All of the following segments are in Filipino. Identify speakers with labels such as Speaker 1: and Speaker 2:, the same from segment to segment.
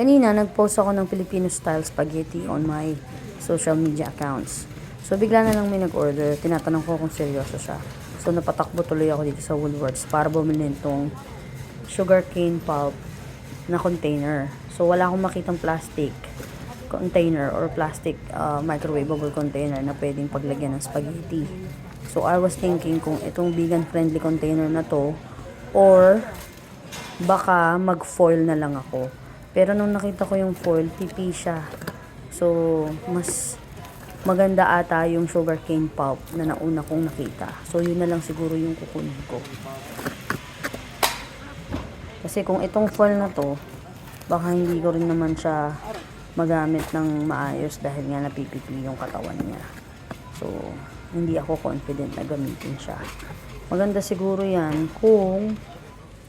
Speaker 1: Kanina, nag-post ako ng Filipino style spaghetti on my social media accounts. So, bigla na lang may nag-order. Tinatanong ko kung seryoso siya. So, napatakbo tuloy ako dito sa Woolworths para bumili nitong sugarcane pulp na container. So, wala akong makitang plastic container or plastic uh, microwavable container na pwedeng paglagyan ng spaghetti. So, I was thinking kung itong vegan-friendly container na to or baka mag-foil na lang ako. Pero nung nakita ko yung foil, pipi siya. So, mas maganda ata yung sugarcane pulp na nauna kong nakita. So, yun na lang siguro yung kukunin ko. Kasi kung itong foil na to, baka hindi ko rin naman siya magamit ng maayos dahil nga napipipi yung katawan niya. So, hindi ako confident na gamitin siya. Maganda siguro yan kung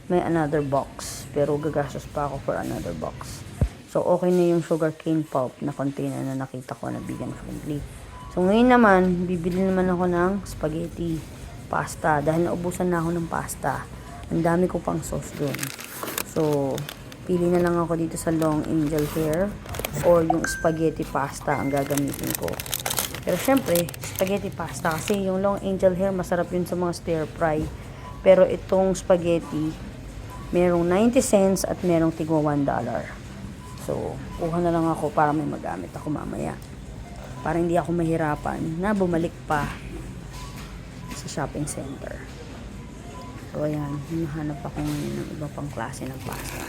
Speaker 1: may another box. Pero gagastos pa ako for another box. So, okay na yung sugarcane pulp na container na nakita ko na vegan friendly. So, ngayon naman, bibili naman ako ng spaghetti pasta dahil naubusan na ako ng pasta. Ang dami ko pang sauce dun. So, pili na lang ako dito sa long angel hair or yung spaghetti pasta ang gagamitin ko. Pero syempre, spaghetti pasta kasi yung long angel hair masarap yun sa mga stir fry. Pero itong spaghetti, merong 90 cents at merong tigwa 1 dollar. So, kuha na lang ako para may magamit ako mamaya. Para hindi ako mahirapan na bumalik pa sa shopping center. So, ayan, hinahanap ako ngayon ng iba pang klase ng pasta.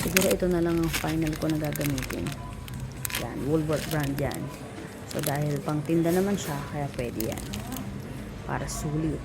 Speaker 1: Siguro ito na lang ang final ko na gagamitin. Yan, Woolworth brand yan. So, dahil pang tinda naman siya, kaya pwede yan. Para sulit.